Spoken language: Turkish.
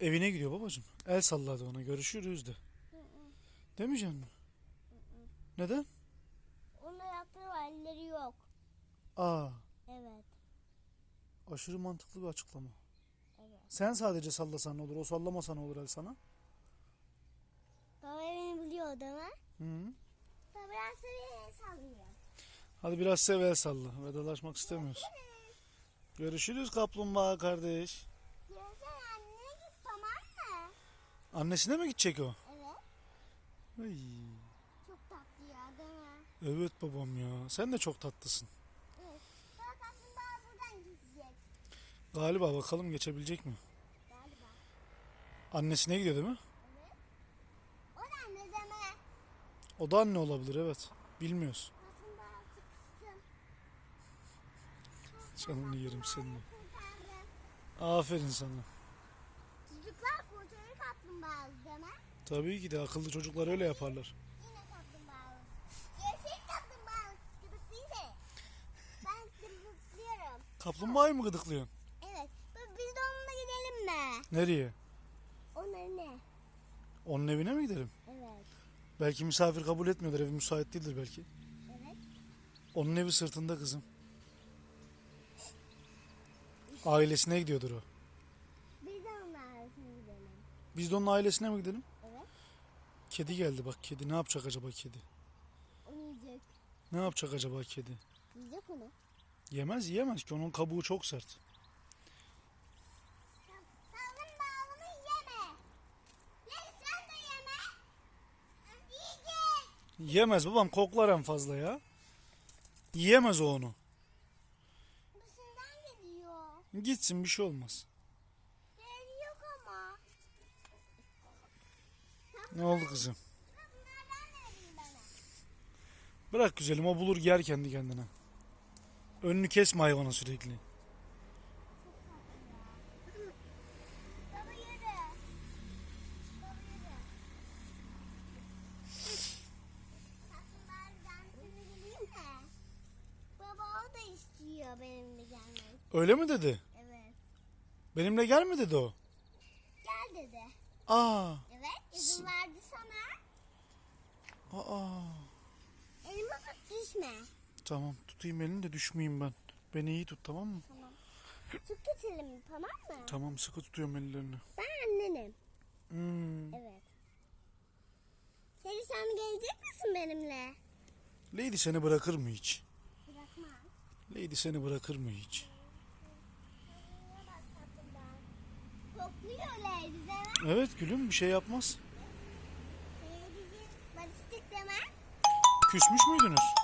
Evine gidiyor babacığım. El salladı ona. Görüşürüz de. Demeyecek mi? Neden? Onun ayakları var, elleri yok. Aa, Evet. aşırı mantıklı bir açıklama. Evet. Sen sadece sallasan olur? O sallamasa ne olur el sana? Baba beni biliyor değil mi? Hı. Baba ben seni sallıyor. Hadi biraz sev el salla. Vedalaşmak istemiyoruz. Görüşürüz kaplumbağa kardeş. Görsen annene git tamam mı? Annesine mi gidecek o? Evet. Ay, Çok tatlı ya değil mi? evet babam ya. Sen de çok tatlısın. Evet. Bak aslında buradan gidecek Galiba bakalım geçebilecek mi? galiba. Annesine gidiyor değil mi? Evet. O da anne deme. O da anne olabilir evet. Bilmiyoruz. Aslında sıkıştım. Canını yerim seninle. Aferin sana. Değil mi? Tabii ki de akıllı çocuklar öyle yaparlar. Yine kaplumbağa. Gerçek kaplumbağa gıdıklayınca. Ben gıdıklıyorum. Kaplumbağayı mı gıdıklıyorsun? Evet. Biz de onunla gidelim mi? Nereye? Onların ne? Onun evine mi gidelim? Evet. Belki misafir kabul etmiyorlar. Evi müsait değildir belki. Evet. Onun evi sırtında kızım. Ailesine gidiyordur o. Biz de onun arasına gidelim. Biz de onun ailesine mi gidelim? Evet. Kedi geldi bak kedi. Ne yapacak acaba kedi? Onu yiyecek. Ne yapacak acaba kedi? Yiyecek onu. Yemez yiyemez ki onun kabuğu çok sert. Kaplumbağanı yeme. Gel sen de yeme. Yiyecek. Yemez babam koklar en fazla ya. Yiyemez o onu. Gitsin bir şey olmaz. Ne oldu kızım? Bırak güzelim o bulur yer kendi kendine. Önünü kesme hayvana sürekli. İstiyor benimle gelmek. Öyle mi dedi? Evet. Benimle gel mi dedi o? Gel dedi. Aa. İzin verdi sana. aa. Elimi tut düşme. Tamam tutayım elini de düşmeyeyim ben. Beni iyi tut tamam mı? Tamam. Tut tut elimi tamam mı? Tamam sıkı tutuyorum ellerini. Ben annenim. Hmm. Evet. Seni sen gelecek misin benimle? Lady seni bırakır mı hiç? Bırakma. Lady seni bırakır mı hiç? Kokluyor deme. Evet gülüm bir şey yapmaz. Barıştık. Küsmüş müydünüz?